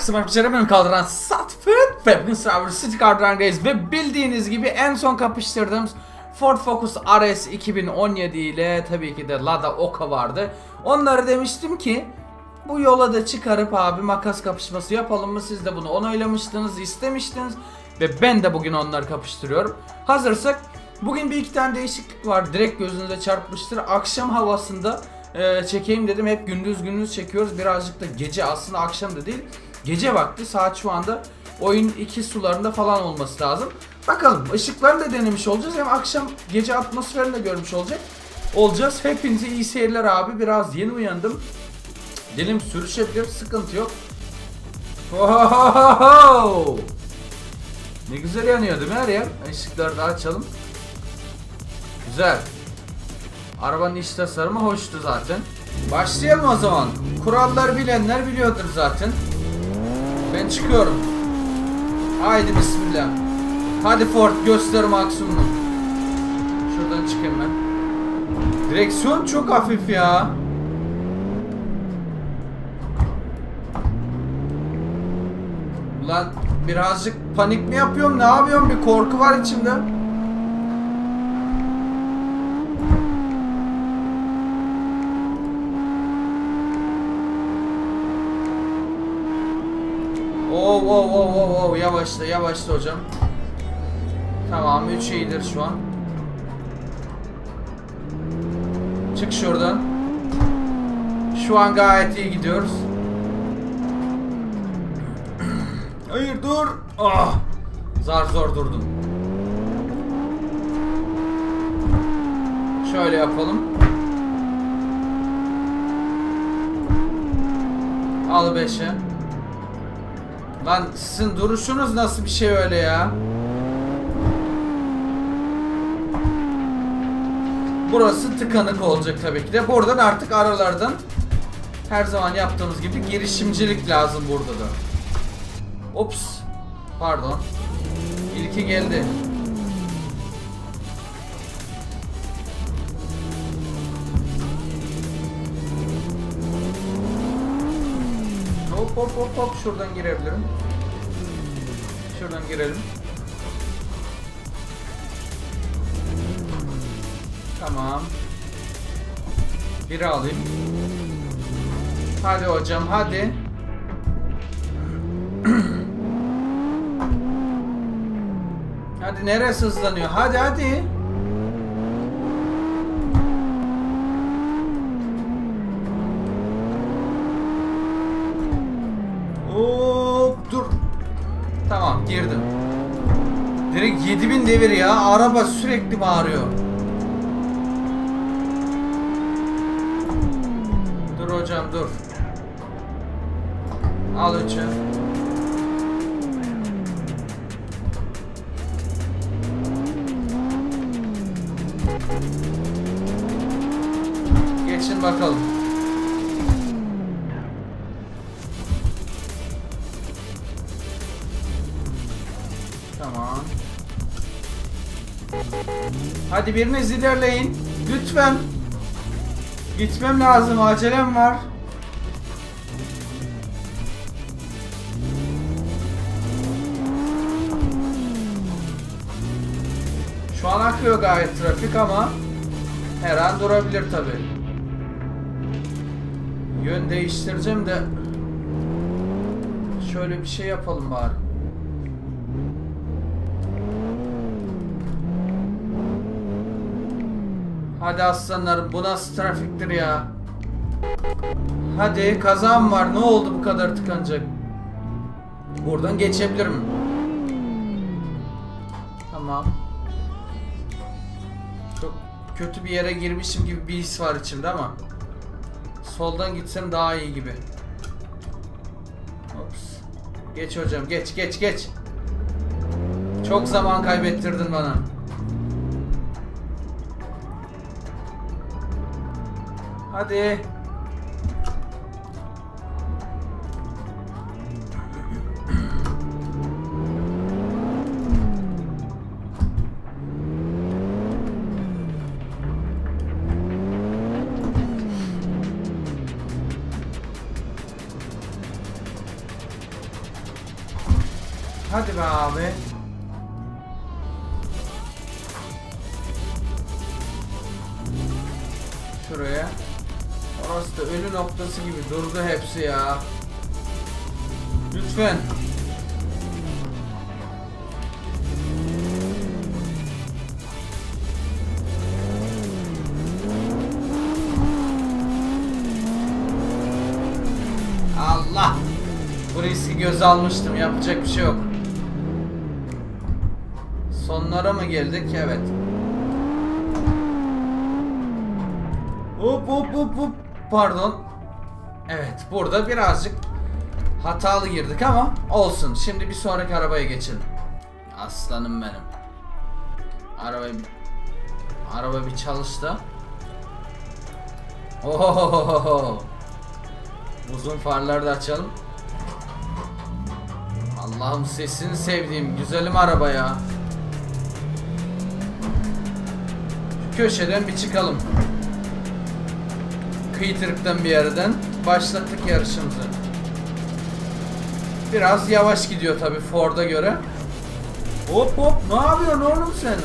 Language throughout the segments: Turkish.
Herkese merhaba arkadaşlar benim kaldıran Satfit ve bugün Survivor City Card'dayız ve bildiğiniz gibi en son kapıştırdığımız Ford Focus RS 2017 ile tabii ki de Lada Oka vardı. Onları demiştim ki bu yola da çıkarıp abi makas kapışması yapalım mı? Siz de bunu onaylamıştınız, istemiştiniz ve ben de bugün onları kapıştırıyorum. Hazırsak bugün bir iki tane değişiklik var. Direkt gözünüze çarpmıştır. Akşam havasında e, çekeyim dedim. Hep gündüz gündüz çekiyoruz. Birazcık da gece aslında akşam da değil. Gece vakti saat şu anda oyun iki sularında falan olması lazım. Bakalım ışıkları da denemiş olacağız. Hem akşam gece atmosferini de görmüş olacak. Olacağız. Hepinize iyi seyirler abi. Biraz yeni uyandım. Dilim sürüşebilir. Sıkıntı yok. Ohohoho! Ne güzel yanıyor değil mi her yer? Işıkları da açalım. Güzel. Arabanın iç tasarımı hoştu zaten. Başlayalım o zaman. Kuralları bilenler biliyordur zaten. Ben çıkıyorum. Haydi bismillah. Hadi Ford göster maksimum. Şuradan çıkayım ben. Direksiyon çok hafif ya. Ulan birazcık panik mi yapıyorum ne yapıyorum bir korku var içimde. Oo oo oo oo oo yavaşla yavaşla hocam. Tamam 3 iyidir şu an. Çık şuradan. Şu an gayet iyi gidiyoruz. Hayır dur. Ah. Zar zor durdum. Şöyle yapalım. Al 5'e. Lan sizin duruşunuz nasıl bir şey öyle ya? Burası tıkanık olacak tabii ki de. Buradan artık aralardan her zaman yaptığımız gibi girişimcilik lazım burada da. Ops. Pardon. İlki geldi. Hop hop hop hop şuradan girebilirim. Şuradan girelim. Tamam. Biri alayım. Hadi hocam hadi. hadi neresi hızlanıyor? Hadi hadi. 7000 devir ya. Araba sürekli bağırıyor. Dur hocam dur. Al üçü. Geçin bakalım. Tamam. Hadi biriniz ilerleyin. Lütfen. Gitmem lazım. Acelem var. Şu an akıyor gayet trafik ama her an durabilir tabi. Yön değiştireceğim de şöyle bir şey yapalım bari. Hadi aslanlarım bu nasıl trafiktir ya? Hadi kazam var ne oldu bu kadar tıkanacak? Buradan geçebilirim. Tamam. Çok kötü bir yere girmişim gibi bir his var içimde ama soldan gitsem daha iyi gibi. Ops. Geç hocam geç geç geç. Çok zaman kaybettirdin bana. Hadi. Hadi be abi. Ölü noktası gibi durdu hepsi ya. Lütfen. Allah. Bu riski göze almıştım. Yapacak bir şey yok. Sonlara mı geldik? Evet. Hop hop hop hop. Pardon. Evet. Burada birazcık hatalı girdik ama olsun. Şimdi bir sonraki arabaya geçelim. Aslanım benim. Arabayı bir... Araba bir çalıştı. Ohohoho. Uzun farları da açalım. Allah'ım sesini sevdiğim güzelim araba ya. Köşeden bir çıkalım. Kıytırıktan bir yerden başlattık yarışımızı. Biraz yavaş gidiyor tabi Ford'a göre. Hop hop ne yapıyorsun oğlum sen?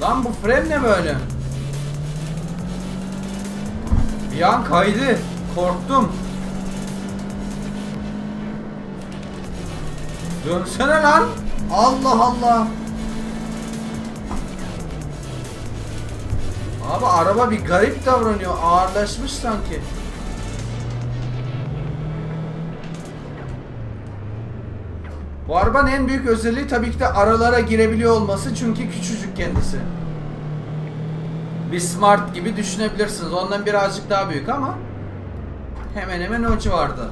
Lan bu fren ne böyle? Bir an kaydı. Korktum. Dönsene lan. Allah Allah. Abi araba bir garip davranıyor. Ağırlaşmış sanki. Bu arabanın en büyük özelliği tabii ki de aralara girebiliyor olması çünkü küçücük kendisi. Bir smart gibi düşünebilirsiniz. Ondan birazcık daha büyük ama hemen hemen o civarda.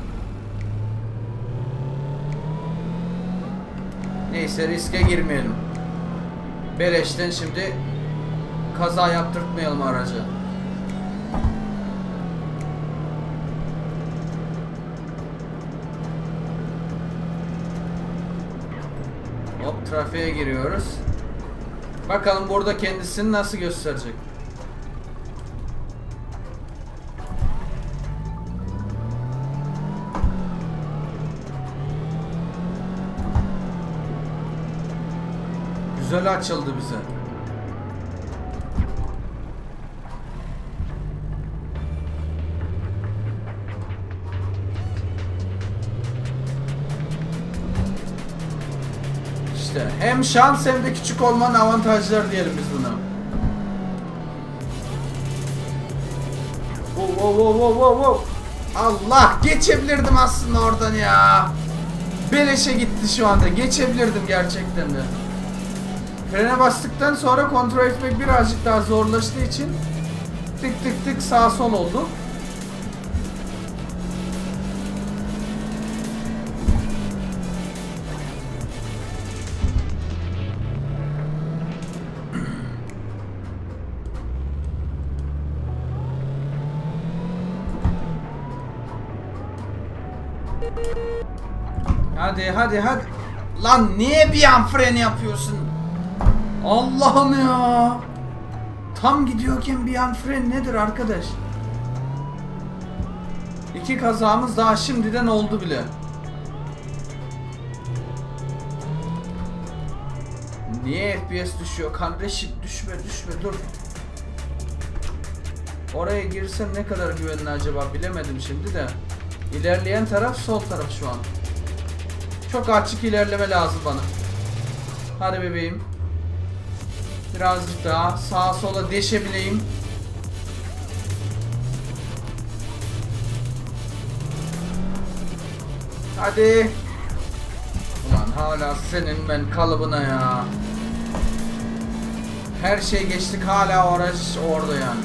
Neyse riske girmeyelim. Beleşten şimdi kaza yaptırtmayalım aracı. Hop trafiğe giriyoruz. Bakalım burada kendisini nasıl gösterecek. Güzel açıldı bize. İşte hem şans hem de küçük olmanın avantajları diyelim biz buna. Wow, wow, wow, wow, wow. Allah geçebilirdim aslında oradan ya. Beleşe gitti şu anda. Geçebilirdim gerçekten de. Frene bastıktan sonra kontrol etmek birazcık daha zorlaştığı için tık tık tık sağ sol oldu. Hadi hadi hadi. Lan niye bir an fren yapıyorsun? Allah'ım ya. Tam gidiyorken bir an fren nedir arkadaş? İki kazamız daha şimdiden oldu bile. Niye FPS düşüyor kardeşim? Düşme düşme dur. Oraya girsem ne kadar güvenli acaba bilemedim şimdi de. İlerleyen taraf sol taraf şu an. Çok açık ilerleme lazım bana. Hadi bebeğim. Birazcık daha sağa sola deşebileyim. Hadi. Ulan hala senin ben kalıbına ya. Her şey geçtik hala araç orada yani.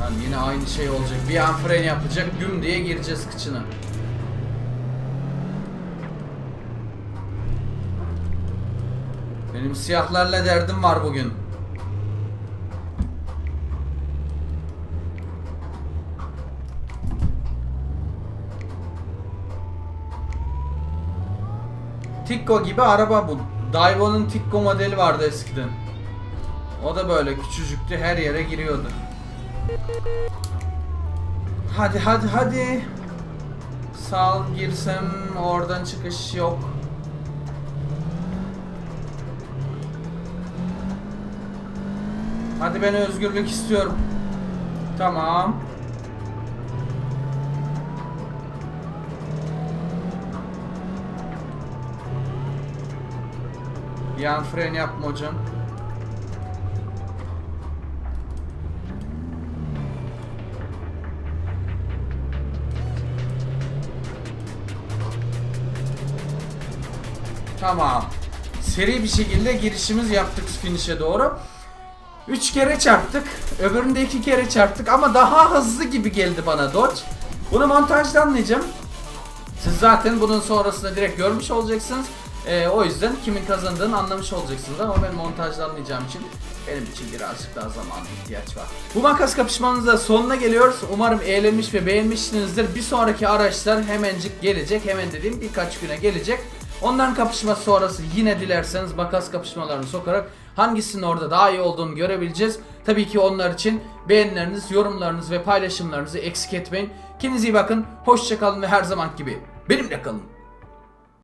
Lan yine aynı şey olacak. Bir an fren yapacak, güm diye gireceğiz kıçına. Benim siyahlarla derdim var bugün. Tikko gibi araba bu. Daiwo'nun Tikko modeli vardı eskiden. O da böyle küçücüktü, her yere giriyordu. Hadi hadi hadi. Sağ girsem oradan çıkış yok. Hadi ben özgürlük istiyorum. Tamam. Yan fren yapma hocam. Tamam. Seri bir şekilde girişimiz yaptık finish'e doğru. 3 kere çarptık. Öbüründe 2 kere çarptık ama daha hızlı gibi geldi bana Dodge. Bunu montajda. Siz zaten bunun sonrasında direkt görmüş olacaksınız. Ee, o yüzden kimin kazandığını anlamış olacaksınız ama ben montajda için benim için birazcık daha zaman ihtiyaç var. Bu makas kapışmanın da sonuna geliyoruz. Umarım eğlenmiş ve beğenmişsinizdir. Bir sonraki araçlar hemencik gelecek. Hemen dediğim birkaç güne gelecek. Onların kapışması sonrası yine dilerseniz makas kapışmalarını sokarak hangisinin orada daha iyi olduğunu görebileceğiz. Tabii ki onlar için beğenileriniz, yorumlarınız ve paylaşımlarınızı eksik etmeyin. Kendinize iyi bakın, hoşçakalın ve her zaman gibi benimle kalın.